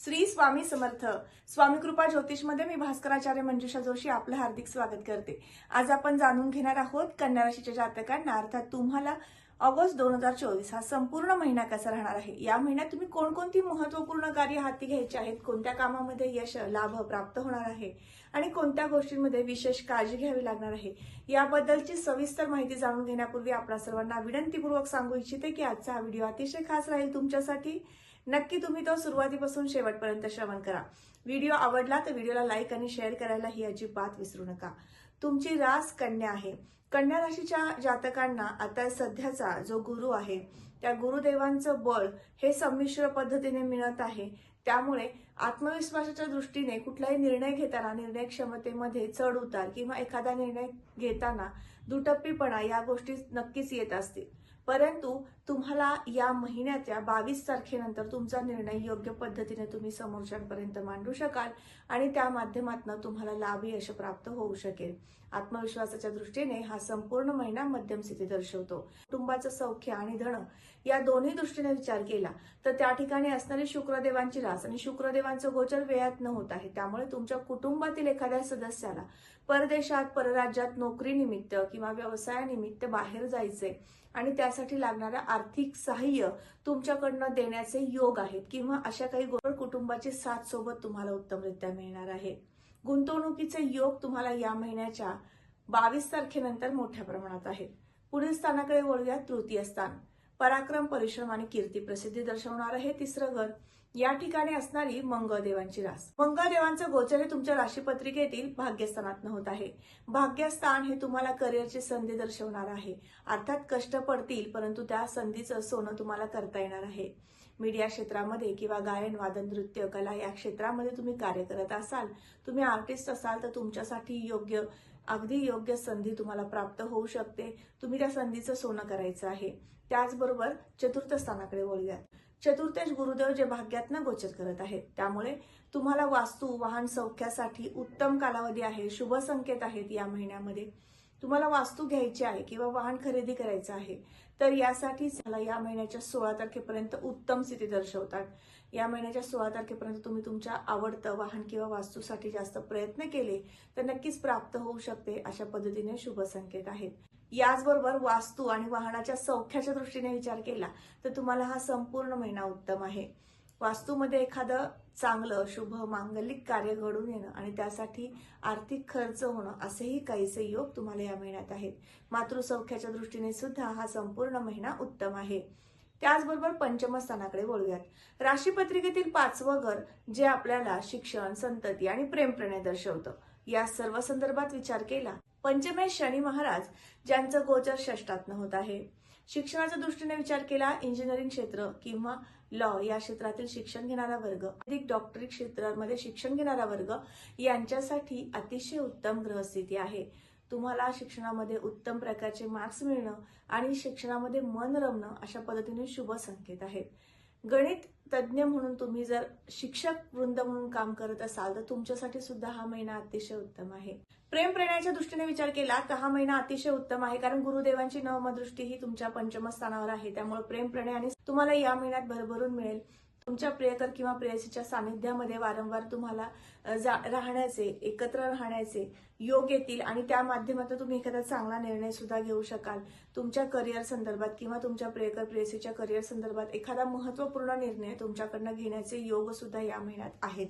श्री स्वामी समर्थ. स्वामी कृपा ज्योतिषमध्ये मी भास्कराचार्य मंजुषा जोशी आपलं हार्दिक स्वागत करते. आज आपण जाणून घेणार आहोत कन्या राशीच्या जातकांना. अर्थात तुम्हाला ऑगस्ट दोन हजार चोवीस हा संपूर्ण महिना कसा राहणार आहे? या महिन्यात तुम्ही कोणकोणती महत्त्वपूर्ण कार्य हाती घ्यायची आहेत? कोणत्या कामामध्ये यश लाभ प्राप्त होणार आहे? आणि कोणत्या गोष्टींमध्ये विशेष काळजी घ्यावी लागणार आहे? याबद्दलची सविस्तर माहिती जाणून घेण्यापूर्वी आपल्या सर्वांना विनंतीपूर्वक सांगू इच्छिते की आजचा हा व्हिडिओ अतिशय खास राहील तुमच्यासाठी. नक्की तुम्ही तो सुरुवातीपासून शेवटपर्यंत श्रवण करा. व्हिडिओ आवडला तर व्हिडिओला लाईक आणि शेअर करायला ही अजिबात विसरू नका. तुमची रास कन्या आहे. कन्या राशीच्या जातकांना आता सध्याचा जो गुरु आहे त्या गुरुदेवांचं बळ हे संमिश्र पद्धतीने मिळत आहे. त्यामुळे आत्मविश्वासाच्या दृष्टीने कुठलाही निर्णय घेताना निर्णय क्षमतेमध्ये चढ उतार किंवा एखादा निर्णय घेताना दुटप्पीपणा या गोष्टी नक्कीच येत असतील. परंतु तुम्हाला या महिन्याच्या बावीस तारखेनंतर तुमचा निर्णय योग्य पद्धतीने तुम्ही समोरच्यांपर्यंत मांडू शकाल आणि त्या माध्यमातून तुम्हाला लाभ यश प्राप्त होऊ शकेल. आत्मविश्वासाच्या दृष्टीने हा संपूर्ण महिना मध्यम स्थिती दर्शवतो. कुटुंबाचं सौख्य आणि धन या दोन्ही दृष्टीने विचार केला तर त्या ठिकाणी असणारी शुक्रदेवांची रास आणि शुक्रदेवांचं गोचर वेळात न होत आहे. त्यामुळे तुमच्या कुटुंबातील एखाद्या सदस्याला परदेशात परराज्यात नोकरीनिमित्त किंवा व्यवसायानिमित्त बाहेर जायचे आणि त्यासाठी लागणारं आर्थिक सहाय्य तुमच्याकडनं देण्याचे योग आहेत किंवा अशा काही गोर कुटुंबाची साथ सोबत तुम्हाला उत्तमरित्या मिळणार आहे. गुंतवणुकीचे योग तुम्हाला या महिन्याच्या बावीस तारखेनंतर मोठ्या प्रमाणात आहेत. पुढील स्थानाकडे वळूया तृतीय स्थान. पराक्रम परिश्रम आणि कीर्ती प्रसिद्धी दर्शवणार आहे तिसरं घर. या ठिकाणी असणारी मंगळदेवांची रास. मंगळदेवांचं गोचर हे तुमच्या राशीपत्रिकेतील भाग्यस्थानात होत आहे. भाग्यस्थान हे तुम्हाला करिअरची संधी दर्शवणार आहे. अर्थात कष्ट पडतील परंतु त्या संधीचं सोनं तुम्हाला करता येणार आहे. मीडिया क्षेत्रामध्ये किंवा गायन वादन नृत्य कला या क्षेत्रामध्ये तुम्ही कार्य करत असाल तुम्ही आर्टिस्ट असाल तर तुमच्यासाठी योग्य अगदी योग्य संधी तुम्हाला प्राप्त होऊ शकते. तुम्ही त्या संधीचं सोनं करायचं आहे. त्याचबरोबर चतुर्थ स्थानाकडे वळूयात. चतुर्थेश गुरुदेव जे भाग्यातनं गोचर करत आहेत त्यामुळे तुम्हाला वास्तू वाहन सौख्यासाठी उत्तम कालावधी आहे शुभ संकेत आहेत या महिन्यामध्ये. तुम्हाला वास्तू घ्यायची आहे किंवा वाहन खरेदी करायचं आहे तर यासाठी मला या महिन्याच्या सोळा तारखेपर्यंत उत्तम स्थिती दर्शवतात. या महिन्याच्या सोळा तारखेपर्यंत तुम्ही तुमच्या आवडतं वाहन किंवा वास्तूसाठी जास्त प्रयत्न केले तर नक्कीच प्राप्त होऊ शकते अशा पद्धतीने शुभ संकेत आहेत. याचबरोबर वास्तू आणि वाहनाच्या सौख्याच्या दृष्टीने विचार केला तर तुम्हाला हा संपूर्ण महिना उत्तम आहे. वास्तूमध्ये एखादं चांगलं शुभ मांगलिक कार्य घडून येणं आणि त्यासाठी आर्थिक खर्च होणं असेही काहीसे योग तुम्हाला या महिन्यात आहेत. मातृसौख्याच्या दृष्टीने सुद्धा हा संपूर्ण महिना उत्तम आहे. त्याचबरोबर पंचमस्थानाकडे वळूयात. राशीपत्रिकेतील पाचवं घर जे आपल्याला शिक्षण संतती आणि प्रेमप्रणय दर्शवतं. या सर्व संदर्भात विचार केला पंचमेश शनी महाराज ज्यांचं गोचर षष्टातनं होत आहे. शिक्षणाच्या दृष्टीने विचार केला इंजिनिअरिंग क्षेत्र किंवा लॉ या क्षेत्रातील शिक्षण घेणारा वर्ग अधिक डॉक्टरी क्षेत्रामध्ये शिक्षण घेणारा वर्ग यांच्यासाठी अतिशय उत्तम ग्रहस्थिती आहे. तुम्हाला शिक्षणामध्ये उत्तम प्रकारचे मार्क्स मिळणं आणि शिक्षणामध्ये मन रमणं अशा पद्धतीने शुभ संकेत आहेत. गणित तज्ज्ञ म्हणून तुम्ही जर शिक्षक वृंद म्हणून काम करत असाल तर तुमच्यासाठी सुद्धा हा महिना अतिशय उत्तम आहे. प्रेम प्रेण्याच्या दृष्टीने विचार केला तर हा महिना अतिशय उत्तम आहे कारण गुरुदेवांची नवमदृष्टी ही तुमच्या पंचमस्थानावर आहे. त्यामुळे प्रेम प्रणय आणि तुम्हाला या महिन्यात भरभरून मिळेल. तुमच्या प्रियकर किंवा प्रेयसीच्या सानिध्यामध्ये वारंवार तुम्हाला राहण्याचे एकत्र राहण्याचे योग येतील आणि त्या माध्यमातून तुम्ही एखादा चांगला निर्णय सुद्धा घेऊ शकाल. तुमच्या करिअर संदर्भात किंवा तुमच्या प्रियकर प्रेयसीच्या करिअर संदर्भात एखादा महत्त्वपूर्ण निर्णय तुमच्याकडनं घेण्याचे योग सुद्धा या महिन्यात आहेत.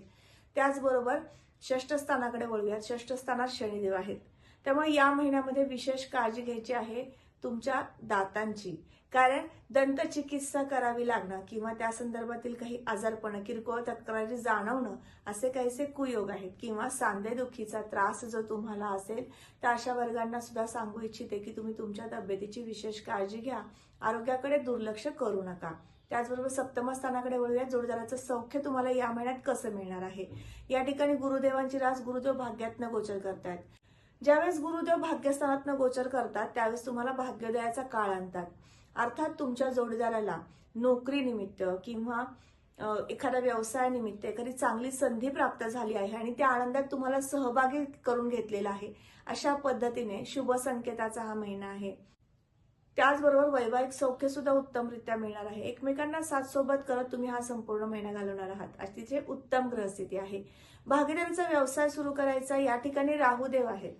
त्याचबरोबर षष्ठस्थानाकडे वळूयात. षष्ठस्थानात शनिदेव आहेत. त्यामुळे या महिन्यामध्ये विशेष काळजी घ्यायची आहे तुमच्या दातांची. कारण दंतचिकित्सा करावी लागणं किंवा त्या संदर्भातील काही आजारपण किरकोळ तक्रारी जाणवणं असे काहीसे कुयोग आहेत. किंवा सांधेदुखीचा त्रास जो तुम्हाला असेल तर अशा वर्गांना सुद्धा सांगू इच्छिते की तुम्ही तुमच्या तब्येतीची विशेष काळजी घ्या. आरोग्याकडे दुर्लक्ष करू नका. त्याचबरोबर सप्तम स्थानाकडे वळूया जोडदाराचं सौख्य तुम्हाला या महिन्यात कसं मिळणार आहे? या ठिकाणी गुरुदेवांची रास गुरुदेव भाग्यातनं गोचर करतायत ज्यावेळेस गुरुदेव भाग्यस्थानातनं गोचर करतात त्यावेळेस तुम्हाला भाग्योदयाचा काळ आणतात. अर्थात तुमच्या जोडीदाराला नोकरीनिमित्त किंवा एखाद्या व्यवसायानिमित्त एखादी चांगली संधी प्राप्त झाली आहे आणि त्या आनंदात तुम्हाला सहभागी करून घेतलेला आहे अशा पद्धतीने शुभ संकेताचा हा महिना आहे. त्याचबरोबर वैवाहिक सौख्य सुद्धा उत्तमरित्या मिळणार आहे. एकमेकांना साथ सोबत करत तुम्ही हा संपूर्ण महिना घालवणार आहात. अतिशय उत्तम ग्रहस्थिती आहे. भागीदारीचा व्यवसाय सुरू करायचा या ठिकाणी राहुदेव आहेत.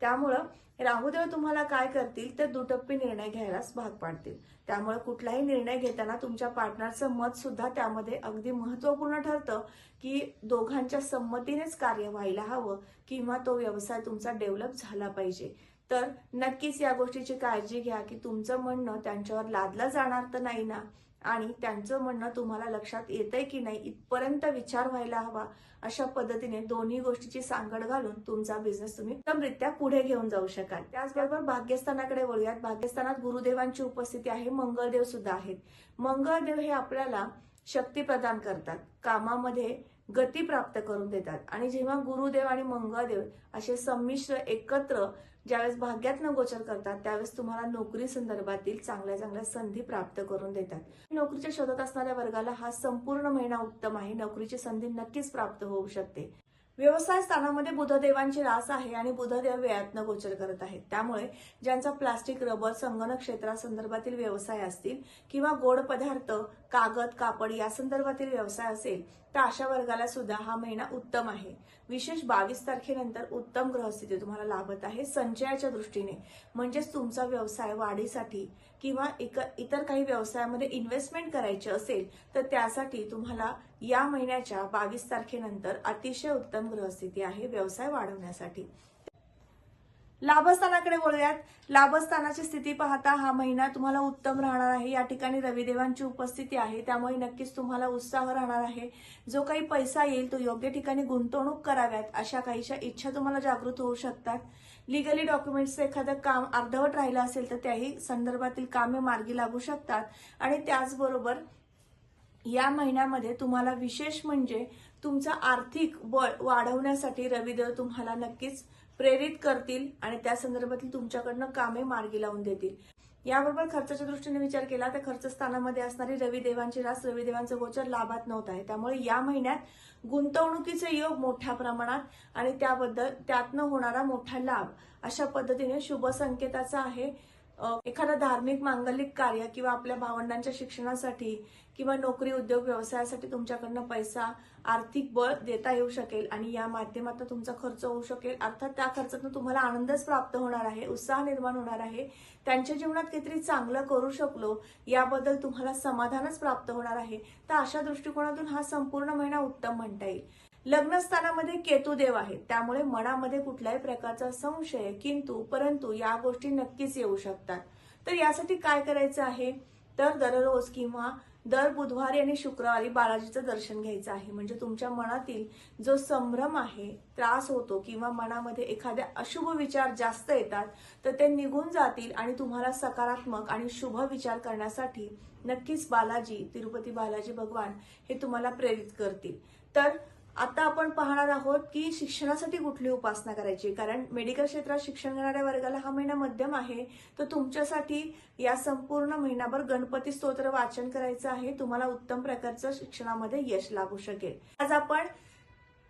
त्यामुळं राहुदेव तुम्हाला काय करतील तर दुटप्पी निर्णय घ्यायलाच भाग पाडतील. त्यामुळे कुठलाही निर्णय घेताना तुमच्या पार्टनरचं मत सुद्धा त्यामध्ये अगदी महत्त्वपूर्ण ठरतं की दोघांच्या संमतीनेच कार्य व्हायला हवं किंवा तो व्यवसाय तुमचा डेव्हलप झाला पाहिजे. तर नक्कीच या गोष्टीची काळजी घ्या की तुमचं म्हणणं त्यांच्यावर लादलं जाणार तर नाही ना. आणि त्यांचं म्हणणं तुम्हाला लक्षात येतंय की नाही इथपर्यंत विचार व्हायला हवा अशा पद्धतीने दोन्ही गोष्टीची सांगड घालून तुमचा बिझनेस तुम्ही उत्तमरित्या पुढे घेऊन जाऊ शकाल. त्याचबरोबर भाग्यस्थानाकडे वळूयात. भाग्यस्थानात गुरुदेवांची उपस्थिती आहे मंगळदेव सुद्धा आहेत. मंगळदेव हे आपल्याला शक्ती प्रदान करतात कामामध्ये गती प्राप्त करून देतात. आणि जेव्हा गुरुदेव आणि मंगळदेव असे संमिश्र एकत्र ज्यावेळेस भाग्यातनं गोचर करतात त्यावेळेस तुम्हाला नोकरी संदर्भातील चांगल्या चांगल्या संधी प्राप्त करून देतात. नोकरीच्या शोधात असणाऱ्या वर्गाला हा संपूर्ण महिना उत्तम आहे. नोकरीची संधी नक्कीच प्राप्त होऊ शकते. व्यवसाय स्थानामध्ये बुधदेवांची रास आहे आणि बुधदेव वेळातनं गोचर करत आहेत. त्यामुळे ज्यांचा प्लास्टिक रबर संगणक क्षेत्रासंदर्भातील व्यवसाय असतील किंवा गोड पदार्थ कागद कापड या संदर्भातील व्यवसाय असेल तर अशा वर्गाला सुद्धा हा महिना उत्तम आहे. विशेष बावीस तारखेनंतर उत्तम ग्रहस्थिती तुम्हाला लाभत आहे संचयाच्या दृष्टीने. म्हणजेच तुमचा व्यवसाय वाढीसाठी किंवा एक इतर काही व्यवसायामध्ये इन्व्हेस्टमेंट करायची असेल तर त्यासाठी तुम्हाला या महिन्याच्या बावीस तारखेनंतर अतिशय उत्तम ग्रहस्थिती आहे व्यवसाय वाढवण्यासाठी. लाभस्थानाकडे वळूयात. लाभस्थानाची स्थिती पाहता हा महिना तुम्हाला उत्तम राहणार आहे. या ठिकाणी रविदेवांची उपस्थिती आहे. त्यामुळे नक्कीच तुम्हाला उत्साह राहणार आहे. जो काही पैसा येईल तो योग्य ठिकाणी गुंतवणूक कराव्यात अशा काहीशा इच्छा तुम्हाला जागृत होऊ शकतात. लिगली डॉक्युमेंट्सचं एखादं काम अर्धवट राहिलं असेल तर त्याही संदर्भातील कामे मार्गी लागू शकतात. आणि त्याचबरोबर या महिन्यामध्ये तुम्हाला विशेष म्हणजे तुमचं आर्थिक बळ वाढवण्यासाठी रविदेव तुम्हाला नक्कीच प्रेरित करतील आणि त्या संदर्भातील तुमच्याकडनं कामे मार्गी लावून देतील. याबरोबर खर्चाच्या दृष्टीने विचार केला तर खर्च स्थानामध्ये असणारी रविदेवांची रास रविदेवांचं गोचर लाभात नव्हत आहे. त्यामुळे या महिन्यात गुंतवणुकीचे योग मोठ्या प्रमाणात आणि त्याबद्दल त्यातनं होणारा मोठा लाभ अशा पद्धतीने शुभ संकेताचा आहे. एखादं धार्मिक मांगलिक कार्य किंवा आपल्या भावंडांच्या शिक्षणासाठी किंवा नोकरी उद्योग व्यवसायासाठी तुमच्याकडनं पैसा आर्थिक बळ देता येऊ शकेल आणि या माध्यमातून तुमचा खर्च होऊ शकेल. अर्थात त्या खर्चातून तुम्हाला आनंदच प्राप्त होणार आहे उत्साह निर्माण होणार आहे. त्यांच्या जीवनात काहीतरी चांगलं करू शकलो याबद्दल तुम्हाला समाधानच प्राप्त होणार आहे. तर अशा दृष्टिकोनातून हा संपूर्ण महिना उत्तम म्हणता येईल. लग्नस्थानामध्ये केतुदेव आहेत. त्यामुळे मनामध्ये कुठल्याही प्रकारचा संशय किंतु परंतु या गोष्टी नक्कीच येऊ शकतात. तर यासाठी काय करायचं आहे? तर दररोज किंवा दर बुधवारी आणि शुक्रवारी बालाजीचं दर्शन घ्यायचं आहे. म्हणजे तुमच्या मनातील जो संभ्रम आहे त्रास होतो किंवा मनामध्ये एखाद्या अशुभ विचार जास्त येतात तर ते निघून जातील आणि तुम्हाला सकारात्मक आणि शुभ विचार करण्यासाठी नक्कीच बालाजी तिरुपती बालाजी भगवान हे तुम्हाला प्रेरित करतील. तर आता आपण पाहणार आहोत की शिक्षणासाठी कुठली उपासना करायची? कारण मेडिकल क्षेत्रात शिक्षण घेणाऱ्या वर्गाला हा महिना मध्यम आहे. तर तुमच्यासाठी या संपूर्ण महिनाभर गणपती स्तोत्र वाचन करायचं आहे. तुम्हाला उत्तम प्रकारचं शिक्षणामध्ये यश लाभू शकेल. आज आपण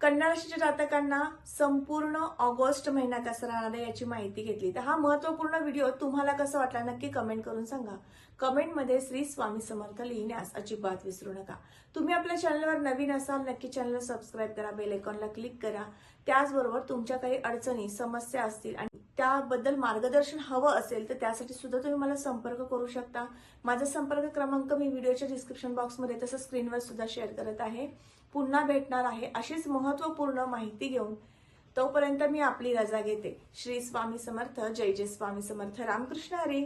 कन्या राशीच्या जातकांना संपूर्ण ऑगस्ट महिना कसा राहणार आहे याची माहिती घेतली. तर हा महत्त्वपूर्ण व्हिडिओ तुम्हाला कसा वाटला नक्की कमेंट करून सांगा. कमेंटमध्ये श्री स्वामी समर्थ लिहिण्यास अजिबात विसरू नका. तुम्ही आपल्या चॅनलवर नवीन असाल नक्की चॅनल सबस्क्राईब करा बेल आयकॉनला क्लिक करा. त्याचबरोबर तुमच्या काही अडचणी समस्या असतील आणि त्याबद्दल मार्गदर्शन हवं असेल तर त्यासाठी सुद्धा तुम्ही मला संपर्क करू शकता. माझा संपर्क क्रमांक मी व्हिडिओच्या डिस्क्रिप्शन बॉक्समध्ये तसं स्क्रीनवर सुद्धा शेअर करत आहे. पुन्हा भेटणार आहे अशीच महत्त्वपूर्ण माहिती घेऊन तोपर्यंत मी आपली रजा घेते. श्री स्वामी समर्थ जय जय स्वामी समर्थ. रामकृष्ण हरी.